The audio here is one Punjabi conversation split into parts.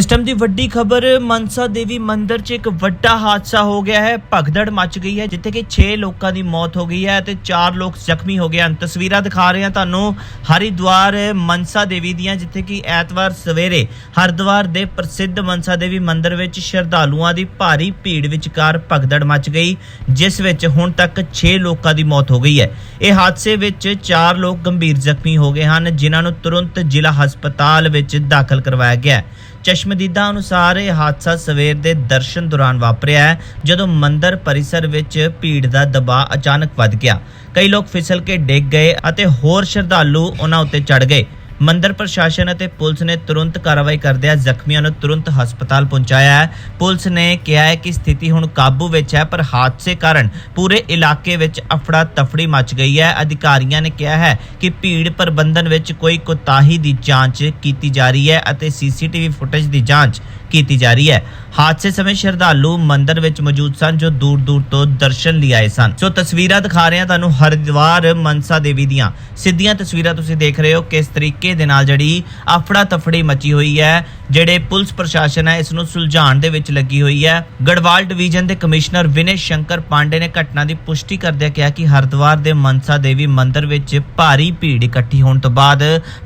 ਇਸ ਟਾਈਮ ਦੀ ਵੱਡੀ ਖਬਰ ਮਨਸਾ ਦੇਵੀ ਮੰਦਿਰ 'ਚ ਇੱਕ ਵੱਡਾ ਹਾਦਸਾ ਹੋ ਗਿਆ ਹੈ। ਭਗਦੜ ਮਚ ਗਈ ਹੈ, ਜਿੱਥੇ ਕਿ 6 ਲੋਕਾਂ ਦੀ ਮੌਤ ਹੋ ਗਈ ਹੈ ਤੇ 4 ਲੋਕ ਜ਼ਖਮੀ ਹੋ ਗਏ ਹਨ। ਤਸਵੀਰਾਂ ਦਿਖਾ ਰਹੇ ਹਾਂ ਤੁਹਾਨੂੰ ਹਰਿਦੁਆਰ ਮਨਸਾ ਦੇਵੀ ਦੀਆਂ, ਜਿੱਥੇ ਕਿ ਐਤਵਾਰ ਸਵੇਰੇ ਹਰਿਦੁਆਰ ਦੇ ਪ੍ਰਸਿੱਧ ਮਨਸਾ ਦੇਵੀ ਮੰਦਿਰ ਵਿੱਚ ਸ਼ਰਧਾਲੂਆਂ ਦੀ ਭਾਰੀ ਭੀੜ ਵਿਚਕਾਰ ਭਗਦੜ ਮਚ ਗਈ, ਜਿਸ ਵਿੱਚ ਹੁਣ ਤੱਕ 6 ਲੋਕਾਂ ਦੀ ਮੌਤ ਹੋ ਗਈ ਹੈ। ਇਹ ਹਾਦਸੇ ਵਿੱਚ 4 ਲੋਕ ਗੰਭੀਰ ਜ਼ਖਮੀ ਹੋ ਗਏ ਹਨ, ਜਿਨ੍ਹਾਂ ਨੂੰ ਤੁਰੰਤ ਜ਼ਿਲ੍ਹਾ ਹਸਪਤਾਲ ਵਿੱਚ ਦਾਖਲ ਕਰਵਾਇਆ ਗਿਆ ਹੈ। ਚਸ਼ਮਦੀਦਾ ਅਨੁਸਾਰ ਇਹ ਹਾਦਸਾ ਸਵੇਰ ਦੇ ਦਰਸ਼ਨ ਦੌਰਾਨ ਵਾਪਰਿਆ ਹੈ, ਜਦੋਂ ਮੰਦਰ ਪਰਿਸਰ ਵਿੱਚ ਭੀੜ ਦਾ ਦਬਾਅ ਅਚਾਨਕ ਵੱਧ ਗਿਆ। ਕਈ ਲੋਕ ਫਿਸਲ ਕੇ ਡਿੱਗ ਗਏ ਅਤੇ ਹੋਰ ਸ਼ਰਧਾਲੂ ਉਹਨਾਂ ਉੱਤੇ ਚੜ ਗਏ। ਮੰਦਰ ਪ੍ਰਸ਼ਾਸਨ ਅਤੇ ਪੁਲਿਸ ਨੇ ਤੁਰੰਤ ਕਾਰਵਾਈ ਕਰਦਿਆਂ ਜ਼ਖਮੀਆਂ ਨੂੰ ਤੁਰੰਤ ਹਸਪਤਾਲ ਪਹੁੰਚਾਇਆ ਹੈ। ਪੁਲਿਸ ਨੇ ਕਿਹਾ ਹੈ ਕਿ ਸਥਿਤੀ ਹੁਣ ਕਾਬੂ ਵਿੱਚ ਹੈ, ਪਰ ਹਾਦਸੇ ਕਾਰਨ ਪੂਰੇ ਇਲਾਕੇ ਵਿੱਚ ਅਫੜਾ ਤਫੜੀ ਮਚ ਗਈ ਹੈ। ਅਧਿਕਾਰੀਆਂ ਨੇ ਕਿਹਾ ਹੈ ਕਿ ਭੀੜ ਪ੍ਰਬੰਧਨ ਵਿੱਚ ਕੋਈ ਕੋਤਾਹੀ ਦੀ ਜਾਂਚ ਕੀਤੀ ਜਾ ਰਹੀ ਹੈ ਅਤੇ ਸੀਸੀਟੀਵੀ ਫੁਟੇਜ ਦੀ ਜਾਂਚ ਕੀਤੀ ਜਾ ਰਹੀ ਹੈ। ਹਾਦਸੇ ਸਮੇਂ ਸ਼ਰਧਾਲੂ ਮੰਦਿਰ ਵਿੱਚ ਮੌਜੂਦ ਸਨ, ਜੋ ਦੂਰ ਦੂਰ ਤੋਂ ਦਰਸ਼ਨ ਲਈ ਆਏ ਸਨ। ਸੋ ਤਸਵੀਰਾਂ ਦਿਖਾ ਰਹੇ ਹਾਂ ਤੁਹਾਨੂੰ ਹਰਿਦੁਆਰ ਮਨਸਾ ਦੇਵੀ ਦੀਆਂ। ਸਿੱਧੀਆਂ ਤਸਵੀਰਾਂ ਤੁਸੀਂ ਦੇਖ ਰਹੇ ਹੋ ਕਿਸ ਤਰੀਕੇ ਦੇ ਨਾਲ ਜਿਹੜੀ ਆਫੜਾ ਤਫੜੀ ਮਚੀ ਹੋਈ ਹੈ, ਜਿਹੜੇ ਪੁਲਿਸ ਪ੍ਰਸ਼ਾਸਨ ਹੈ, ਇਸ ਨੂੰ ਸੁਲਝਾਉਣ ਦੇ ਵਿੱਚ ਲੱਗੀ ਹੋਈ ਹੈ। ਗੜਵਾਲ ਡਿਵੀਜ਼ਨ ਦੇ ਕਮਿਸ਼ਨਰ ਵਿਨੇ ਸ਼ੰਕਰ ਪਾਂਡੇ ਨੇ ਘਟਨਾ ਦੀ ਪੁਸ਼ਟੀ ਕਰਦਿਆਂ ਕਿਹਾ ਕਿ ਹਰਿਦੁਆਰ ਦੇ ਮਨਸਾ ਦੇਵੀ ਮੰਦਿਰ ਵਿੱਚ ਭਾਰੀ ਭੀੜ ਇਕੱਠੀ ਹੋਣ ਤੋਂ ਬਾਅਦ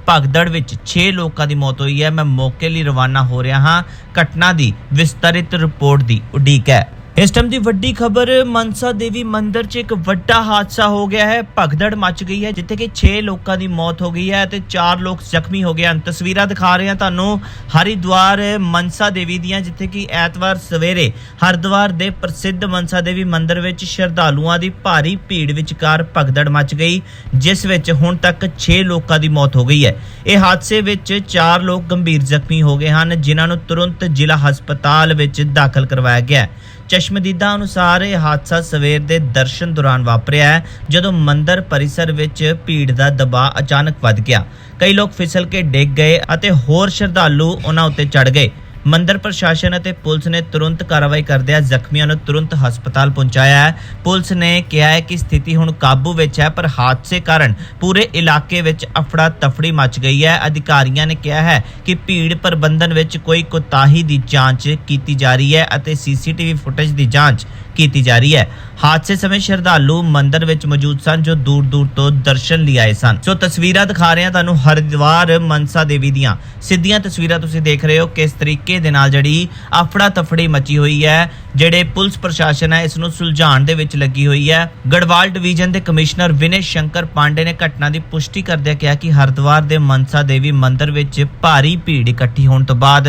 ਭਗਦੜ ਵਿੱਚ 6 ਲੋਕਾਂ ਦੀ ਮੌਤ ਹੋਈ ਹੈ। ਮੈਂ ਮੌਕੇ ਲਈ ਰਵਾਨਾ ਹੋ ਰਿਹਾ ਹਾਂ। ਘਟਨਾ ਦੀ ਵਿਸਤਰਿਤ ਰਿਪੋਰਟ ਦੀ ਉਡੀਕ ਹੈ। ਇਸ ਟਾਈਮ ਦੀ ਵੱਡੀ ਖਬਰ ਮਨਸਾ ਦੇਵੀ ਮੰਦਿਰ 'ਚ ਇੱਕ ਵੱਡਾ ਹਾਦਸਾ ਹੋ ਗਿਆ ਹੈ। ਭਗਦੜ ਮਚ ਗਈ ਹੈ, ਜਿੱਥੇ ਕਿ 6 ਲੋਕਾਂ ਦੀ ਮੌਤ ਹੋ ਗਈ ਹੈ ਤੇ 4 ਲੋਕ ਜ਼ਖਮੀ ਹੋ ਗਏ ਹਨ। ਤਸਵੀਰਾਂ ਦਿਖਾ ਰਹੇ ਹਾਂ ਤੁਹਾਨੂੰ ਹਰਿਦੁਆਰ ਮਨਸਾ ਦੇਵੀ ਦੀਆਂ, ਜਿੱਥੇ ਕਿ ਐਤਵਾਰ ਸਵੇਰੇ ਹਰਿਦੁਆਰ ਦੇ ਪ੍ਰਸਿੱਧ ਮਨਸਾ ਦੇਵੀ ਮੰਦਿਰ ਵਿੱਚ ਸ਼ਰਧਾਲੂਆਂ ਦੀ ਭਾਰੀ ਭੀੜ ਵਿਚਕਾਰ ਭਗਦੜ ਮਚ ਗਈ, ਜਿਸ ਵਿੱਚ ਹੁਣ ਤੱਕ 6 ਲੋਕਾਂ ਦੀ ਮੌਤ ਹੋ ਗਈ ਹੈ। ਇਹ ਹਾਦਸੇ ਵਿੱਚ 4 ਲੋਕ ਗੰਭੀਰ ਜ਼ਖਮੀ ਹੋ ਗਏ ਹਨ, ਜਿਨ੍ਹਾਂ ਨੂੰ ਤੁਰੰਤ ਜ਼ਿਲ੍ਹਾ ਹਸਪਤਾਲ ਵਿੱਚ ਦਾਖਲ ਕਰਵਾਇਆ ਗਿਆ ਚਸ਼ਮਦੀਦਾਂ ਅਨੁਸਾਰ ਇਹ ਹਾਦਸਾ ਸਵੇਰ ਦੇ ਦਰਸ਼ਨ ਦੌਰਾਨ ਵਾਪਰਿਆ ਹੈ, ਜਦੋਂ ਮੰਦਰ ਪਰਿਸਰ ਵਿੱਚ ਭੀੜ ਦਾ ਦਬਾਅ ਅਚਾਨਕ ਵੱਧ ਗਿਆ। ਕਈ ਲੋਕ ਫਿਸਲ ਕੇ ਡਿੱਗ ਗਏ ਅਤੇ ਹੋਰ ਸ਼ਰਧਾਲੂ ਉਹਨਾਂ ਉੱਤੇ ਚੜ ਗਏ। ਮੰਦਰ ਪ੍ਰਸ਼ਾਸਨ ਅਤੇ ਪੁਲਿਸ ਨੇ ਤੁਰੰਤ ਕਾਰਵਾਈ ਕਰਦਿਆਂ ਜ਼ਖਮੀਆਂ ਨੂੰ ਤੁਰੰਤ ਹਸਪਤਾਲ ਪਹੁੰਚਾਇਆ ਹੈ। ਪੁਲਿਸ ਨੇ ਕਿਹਾ ਹੈ ਕਿ ਸਥਿਤੀ ਹੁਣ ਕਾਬੂ ਵਿੱਚ ਹੈ, ਪਰ ਹਾਦਸੇ ਕਾਰਨ ਪੂਰੇ ਇਲਾਕੇ ਵਿੱਚ ਅਫੜਾ ਤਫੜੀ ਮਚ ਗਈ ਹੈ। ਅਧਿਕਾਰੀਆਂ ਨੇ ਕਿਹਾ ਹੈ ਕਿ ਭੀੜ ਪ੍ਰਬੰਧਨ ਵਿੱਚ ਕੋਈ ਕੋਤਾਹੀ ਦੀ ਜਾਂਚ ਕੀਤੀ ਜਾ ਰਹੀ ਹੈ ਅਤੇ ਸੀਸੀਟੀਵੀ ਫੁਟੇਜ ਦੀ ਜਾਂਚ ਕੀਤੀ ਜਾ ਰਹੀ ਹੈ। ਹਾਦਸੇ ਸਮੇਂ ਸ਼ਰਧਾਲੂ ਮੰਦਰ ਵਿੱਚ ਮੌਜੂਦ ਸਨ, ਜੋ ਦੂਰ ਦੂਰ ਤੋਂ ਦਰਸ਼ਨ ਲਈ ਆਏ ਸਨ। ਸੋ ਤਸਵੀਰਾਂ ਦਿਖਾ ਰਹੇ ਹਾਂ ਤੁਹਾਨੂੰ, ਹਰਿਦੁਆਰ ਮਨਸਾ ਦੇਵੀ ਦੀਆਂ। ਸਿੱਧੀਆਂ ਤਸਵੀਰਾਂ ਤੁਸੀਂ ਦੇਖ ਰਹੇ ਹੋ, ਕਿਸ ਤਰੀਕੇ ਦੇ ਨਾਲ ਜਿਹੜੀ ਆਫੜਾ ਤਫੜੀ ਮਚੀ ਹੋਈ ਹੈ, ਜਿਹੜੇ ਪੁਲਿਸ ਪ੍ਰਸ਼ਾਸਨ ਹੈ, ਇਸ ਨੂੰ ਸੁਲਝਾਉਣ ਦੇ ਵਿੱਚ ਲੱਗੀ ਹੋਈ ਹੈ। ਗੜਵਾਲ ਡਿਵੀਜ਼ਨ ਦੇ ਕਮਿਸ਼ਨਰ ਵਿਨੇ ਸ਼ੰਕਰ ਪਾਂਡੇ ਨੇ ਘਟਨਾ ਦੀ ਪੁਸ਼ਟੀ ਕਰਦਿਆਂ ਕਿਹਾ ਕਿ ਹਰਿਦੁਆਰ ਦੇ ਮਨਸਾ ਦੇਵੀ ਮੰਦਿਰ ਵਿੱਚ ਭਾਰੀ ਭੀੜ ਇਕੱਠੀ ਹੋਣ ਤੋਂ ਬਾਅਦ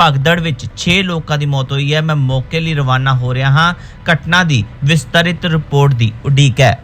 ਭਗਦੜ ਵਿੱਚ 6 ਲੋਕਾਂ ਦੀ ਮੌਤ ਹੋਈ ਹੈ। ਮੈਂ ਮੌਕੇ ਲਈ ਰਵਾਨਾ ਹੋ ਰਿਹਾ ਹਾਂ। ਘਟਨਾ ਦੀ ਵਿਸਤਰਿਤ ਰਿਪੋਰਟ ਦੀ ਉਡੀਕ ਹੈ।